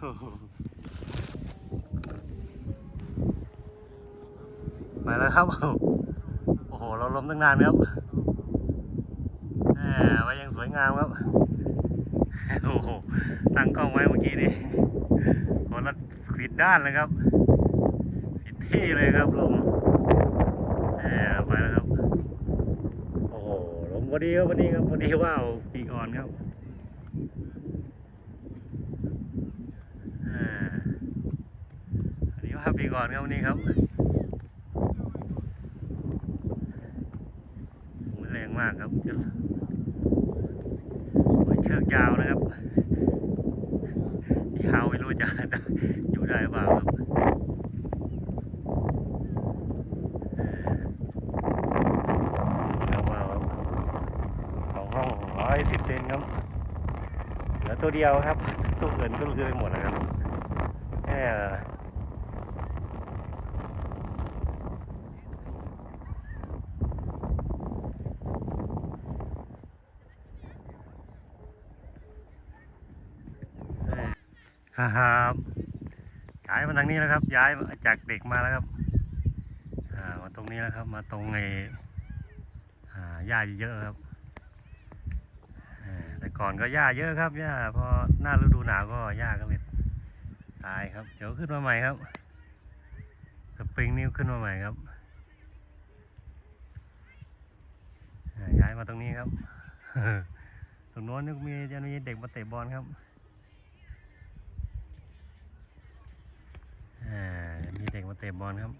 ไปแล้วครับ โอ้โห เราล้มตั้งนานครับแหมไว้ยังสวยงามครับ โอ้โห ตั้งกล้องไว้เมื่อกี้นี่คนละผิดด้านเลยครับ ผิดที่เลยครับลมแหมไปแล้วครับ โอ้โห ลมพอดีครับวันนี้ครับพอดีว่าวปีกอ่อนครับอ่า อันนี้ว่าวปีกอ่อนครับวันนี้ครับแรงมากครับเชือกยาวนะครับ ยาวไม่รู้จะอยู่ได้หรือเปล่าครับสองห้องร้อยสิบเซนครับเหลือตัวเดียวครับ ตัวอื่นก็ลือไปหมดแล้วครับแค่ ครับย้ายมาทางนี้แล้วครับ ย้ายจากเด็กมาแล้วครับอ่ามาตรงนี้แล้วครับ มาตรงไอ้อ่าหญ้าเยอะครับแต่ก่อนก็หญ้าเยอะครับหญ้าพอหน้าฤดูหนาวก็หญ้าก็เลยตายครับ เดี๋ยวขึ้นมาใหม่ครับสปริงนิวขึ้นมาใหม่ครับอ่าย้ายมาตรงนี้ครับตรงโน้นนี่มีจะมีเด็กมาเตะบอลครับอ่า มีเด็กมาเตะบอลครับ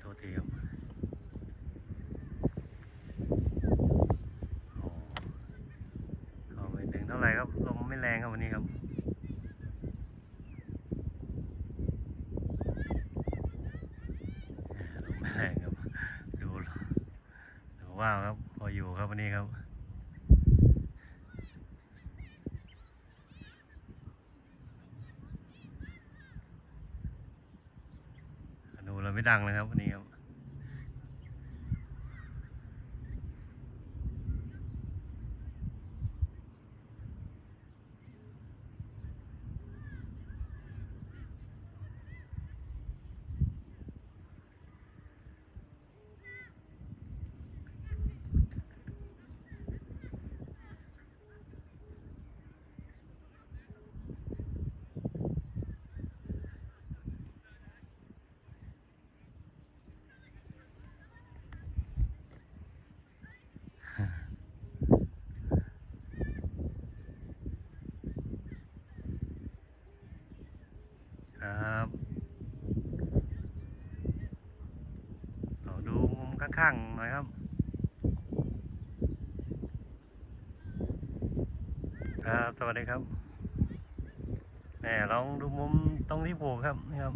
โทษทีครับโอ้ก็ไม่ถึงเท่าไหร่ครับลมไม่แรงครับวันนี้ครับลมไม่แรงครับ ดูดูว่าวครับ พออยู่ครับวันนี้ครับดูเรา ไม่ดังเลยครับวันนี้ครับครับเราดูมุม ข้างหน่อยครับ ครับสวัสดีครับแหมลองดูมุมตรงที่ปลูกครับนี่ครับ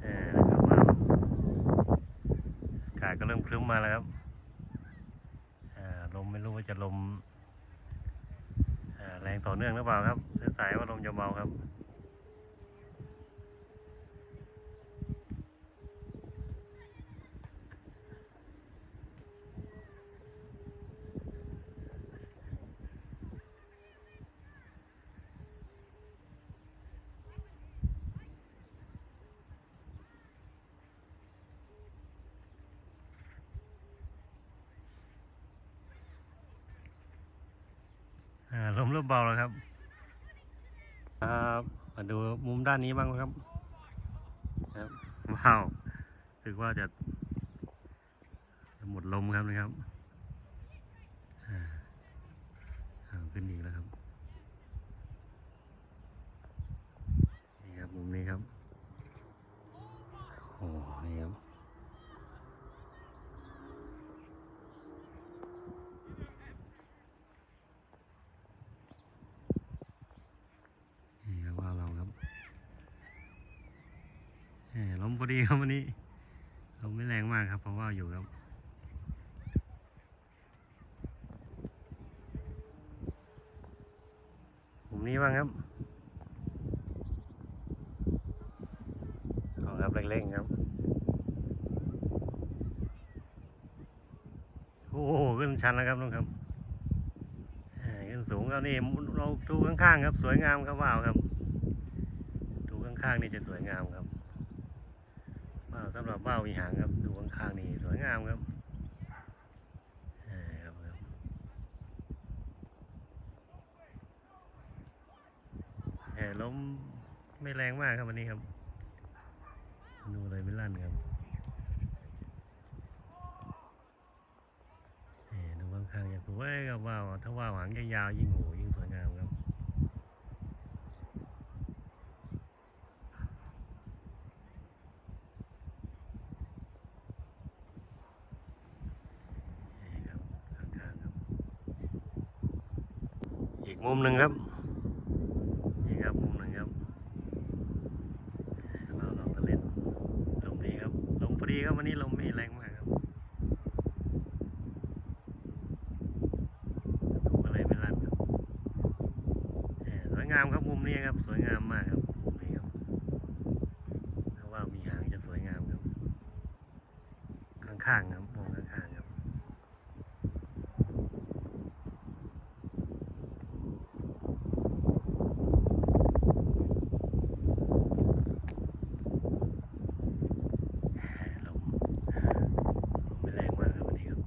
แหมนะครับว่าอากาศก็เริ่มครึ้มมาแล้วครับอ่าลมไม่รู้ว่าจะลมแรงต่อเนื่องหรือเปล่าครับสายว่าลมจะเบาครับ ลมเริ่มเบาแล้วครับครับมาดูมุมด้านนี้บ้างครับครับว้าวรู้สึกว่าจะจะหมดลมครับนะครับอ่าอ่าขึ้นอีกแล้วครับนี่ครับมุมนี้ครับ โอ้นี่ครับ นี่ครับว่าเราครับแหมลมพอ ดีครับวันนี้ลมไม่แรงมากครับเพราะว่าอยู่ครับมุมนี้บ้างครับเอาครับเร่งๆครับ โอ้โหขึ้นชันแล้วครับลุงครับขึ้นสูงครับนี่เราดูข้างๆครับ สวยงามครับว่าวครับ ดูข้างๆนี่จะสวยงามครับ สำหรับว่าวมีหางครับ ดูข้างๆนี่สวยงามครับแหมลมไม่แรงมากครับวันนี้ครับดูเลยไม่ลั่นครับแหมดูข้างๆอย่างสวยครับว่าวถ้าว่าวหางยาวๆยิ่งโหยิ่งสวยงามครับ นี่ครับข้างๆครับ อีก มุมหนึ่งครับ นี่ครับมุมหนึ่งครับเราเราก็เล่นลมดีครับลมพอดีครับวันนี้ลมไม่แรงมากครับดูอะไรไม่รันครับสวยงามครับมุมนี้ครับ สวยงามมากครับมุมนี้ครับถ้าว่ามีหางจะสวยงามครับ ข้างๆครับมองข้างๆครับ ลมลมไม่แรงมากครับวันนี้ครับ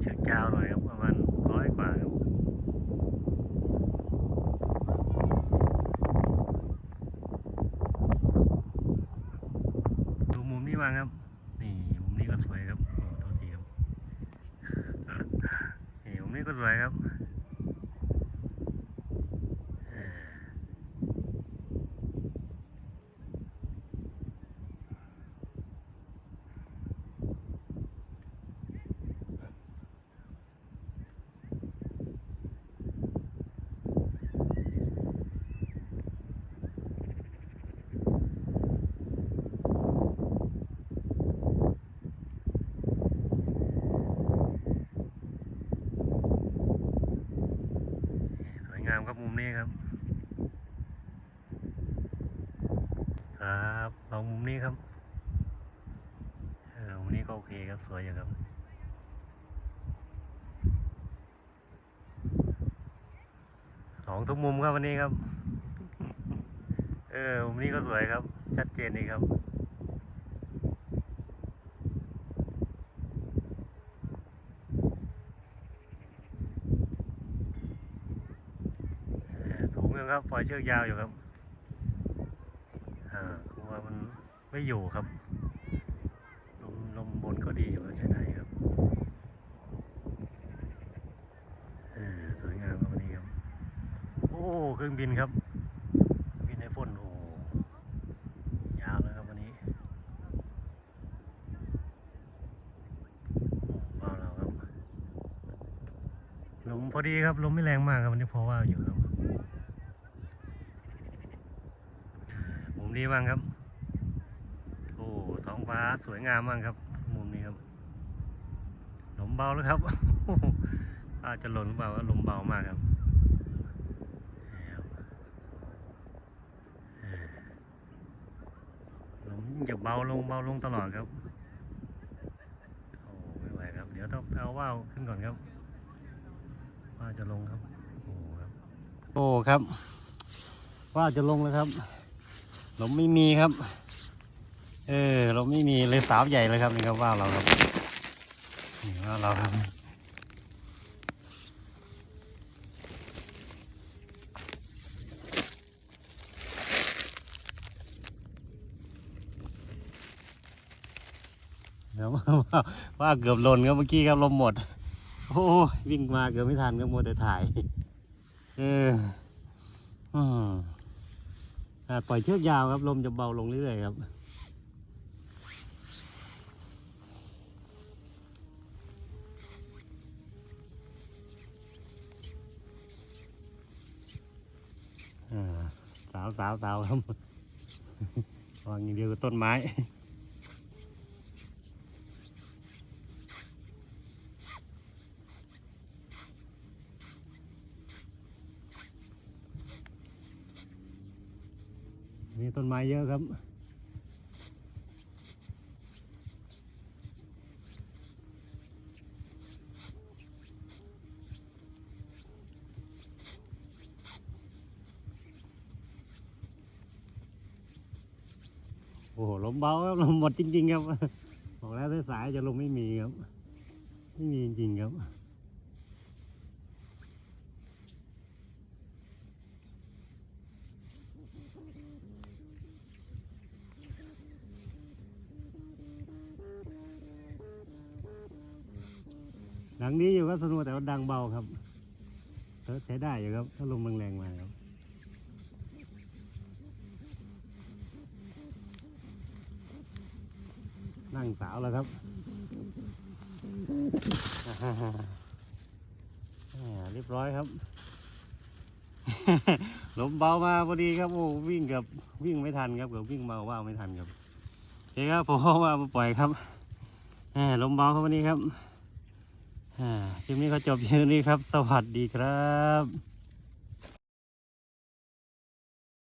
เชือก ยาวหน่อยครับประมาณร้อยกว่าครับดูมุมนี้บ้างครับ นี่มุมนี้ก็สวยครับโอ้โทษทีครับ นี่มุมนี้ก็สวยครับเอ่อสวยงามครับมุมนี้ครับ ครับลอง มุมนี้ครับเออมุมนี้ก็โอเคครับสวยอยู่ครับสองทุกมุมครับวันนี้ครับ เออมุมนี้ก็สวยครับ ชัดเจนดีครับสูงอยู่ครับปล่อยเชือกยาวอยู่ครับอ่าเพราะว่ามัน ไม่อยู่ครับ ลมลมบนก็ดีอยู่ใช่ไหมครับสวยงามครับวันนี้ครับ โอ้เครื่องบินครับ บินไอพ่นโอ้ยาวแล้วครับวันนี้ว้าวเราครับลมพอดีครับลมไม่แรงมากครับวันนี้พอว่าอยู่ครับมุมนี้บ้างครับาสวยงามมากครับ มุมนี้ครับลมเบาแล้วครับอาจจะหล่นหรือเปล่าลมเบามากครับลมจะเบาลงเบาลงตลอดครับโอ้ไม่ไหวครับ เดี๋ยวต้องเอาว่าวขึ้นก่อนครับว่าจะลงครับโอ้ครับโอ้ครับ ว่าจะลงแล้วครับลมไม่มีครับ เออลมไม่มีเลยสาวใหญ่เลยครับนี่ครับว่าเราครับนี่ว่าเราครับเดี๋ยวว่าว่าเกือบหล่นครับเมื่อกี้ครับลมหมด โอ้ยวิ่งมาเกือบไม่ทันครับมัวแต่ถ่าย เอออืมอ่าปล่อยเชือกยาวครับลมจะเบาลงเรื่อยๆครับ สาวสาวสาวครับวางอย่างเดียวกับต้นไม้อนี่ต้นไม้เยอะครับ โอ้โหลมเบาครับลมหมดจริง ๆ ครับบอกแล้วสายจะลมไม่มีครับ ไม่มีจริงๆครับดังนี้อยู่ครับสนุกแต่ว่าดังเบาครับแต่ใช้ได้อยู่ครับ ถ้าลมแรงๆมาครับ นั่งสาวแล้วครับเรียบร้อยครับลมเบามาพอดีครับโอ้วิ่งกับวิ่งไม่ทันครับเกือบวิ่งเบาว่าวไม่ทันครับโอเคครับผมว่ามาปล่อยครับลมเบาครับวันนี้ครับคลิปนี้ก็จบเพียงนี้ครับ สวัสดีครับ